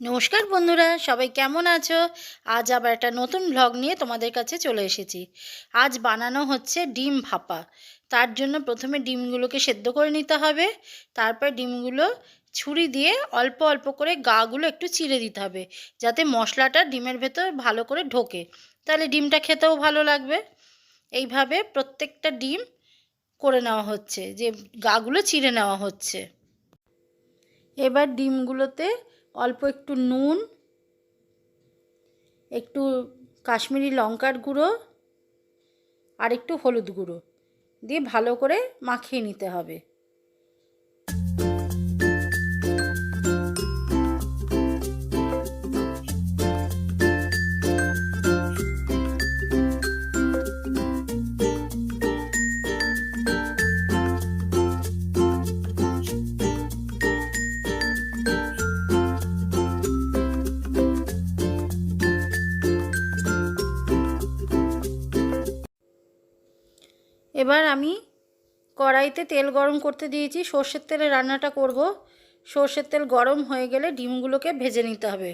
নমস্কার বন্ধুরা, সবাই কেমন আছো? আজ আবার একটা নতুন ভ্লগ নিয়ে তোমাদের কাছে চলে এসেছি। আজ বানানো হচ্ছে ডিম ভাপা। তার জন্য প্রথমে ডিমগুলোকে সেদ্ধ করে নিতে হবে। তারপর ডিমগুলো ছুরি দিয়ে অল্প অল্প করে গাগুলো একটু চিড়ে দিতে হবে, যাতে মশলাটা ডিমের ভেতর ভালো করে ঢোকে। তাহলে ডিমটা খেতেও ভালো লাগবে। এইভাবে প্রত্যেকটা ডিম করে নেওয়া হচ্ছে, যে গাগুলো চিড়ে নেওয়া হচ্ছে। এবার ডিমগুলোতে অল্প একটু নুন, একটু কাশ্মীরি লঙ্কার গুঁড়ো আর একটু হলুদ গুঁড়ো দিয়ে ভালো করে মাখিয়ে নিতে হবে। এবার আমি কড়াইতে তেল গরম করতে দিয়েছি। সর্ষের তেলে রান্নাটা করব। সর্ষের তেল গরম হয়ে গেলে ডিমগুলোকে ভেজে নিতে হবে।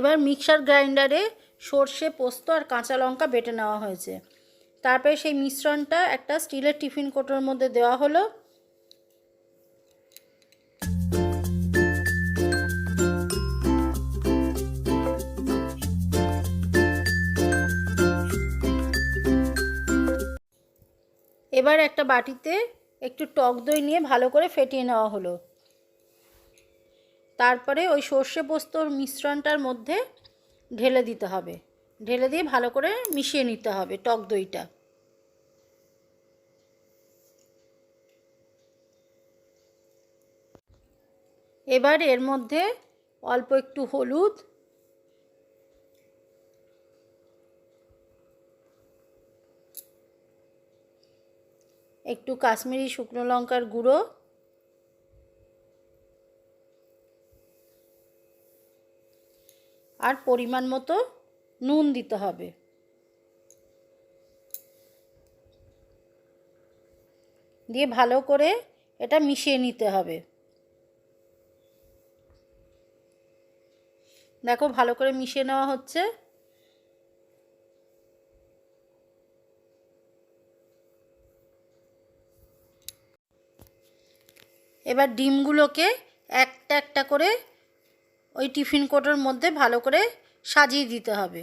এবার মিক্সার গ্রাইন্ডারে সর্ষে, পোস্ত আর কাঁচা লঙ্কা বেটে নেওয়া হয়েছে। তারপরে সেই মিশ্রণটা একটা স্টিলের টিফিন কোটোর মধ্যে দেওয়া হলো। এবার একটা বাটিতে একটু টক দই নিয়ে ভালো করে ফেটিয়ে নেওয়া হলো। তারপরে ওই সর্ষে পোস্তর মিশ্রণটার মধ্যে ঢেলে দিতে হবে। ঢেলে দিয়ে ভালো করে মিশিয়ে নিতে হবে টক দইটা। এবার এর মধ্যে অল্প একটু হলুদ, একটু কাশ্মীরি শুকনো লঙ্কার গুঁড়ো আর পরিমাণ মতো নুন দিতে হবে। দিয়ে ভালো করে এটা মিশিয়ে নিতে হবে। দেখো ভালো করে মিশিয়ে নেওয়া হচ্ছে। এবার ডিমগুলোকে একটা একটা করে ওই টিফিন কোটোর মধ্যে ভালো করে সাজিয়ে দিতে হবে।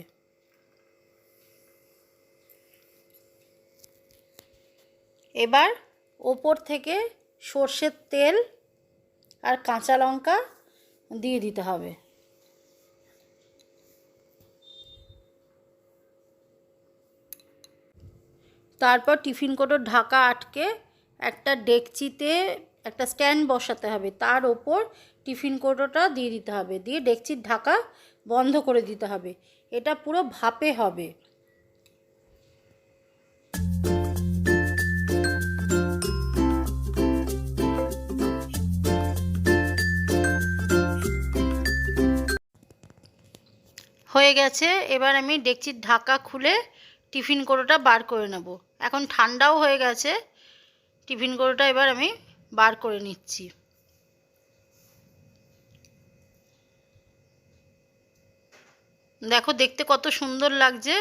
এবার ওপর থেকে সর্ষের তেল আর কাঁচা লঙ্কা দিয়ে দিতে হবে। তারপর টিফিন কোটোর ঢাকা আটকে একটা ডেকচিতে একটা স্ট্যান্ড বসাতে হবে। তার ওপর টিফিন কৌটোটা দিয়ে দিতে হবে। দিয়ে ডেকচির ঢাকা বন্ধ করে দিতে হবে। এটা পুরো ভাপে হবে। হয়ে গেছে। এবার আমি ডেকচির ঢাকা খুলে টিফিন কোটোটা বার করে নেব। এখন ঠান্ডাও হয়ে গেছে। টিফিন কোটোটা এবার আমি বার করে নিচ্ছি। দেখো দেখতে কত সুন্দর লাগছে।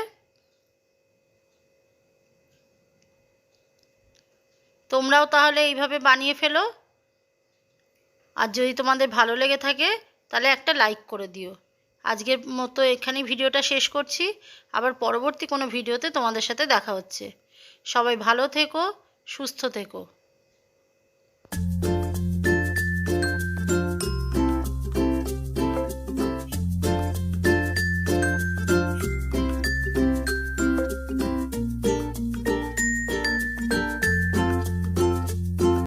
তোমরাও তাহলে এইভাবে বানিয়ে ফেলো। আর যদি তোমাদের ভালো লেগে থাকে, তাহলে একটা লাইক করে দিও। আজকের মতো এখানেই ভিডিওটা শেষ করছি। আবার পরবর্তী কোনো ভিডিওতে তোমাদের সাথে দেখা হচ্ছে। সবাই ভালো থেকো, সুস্থ থেকো।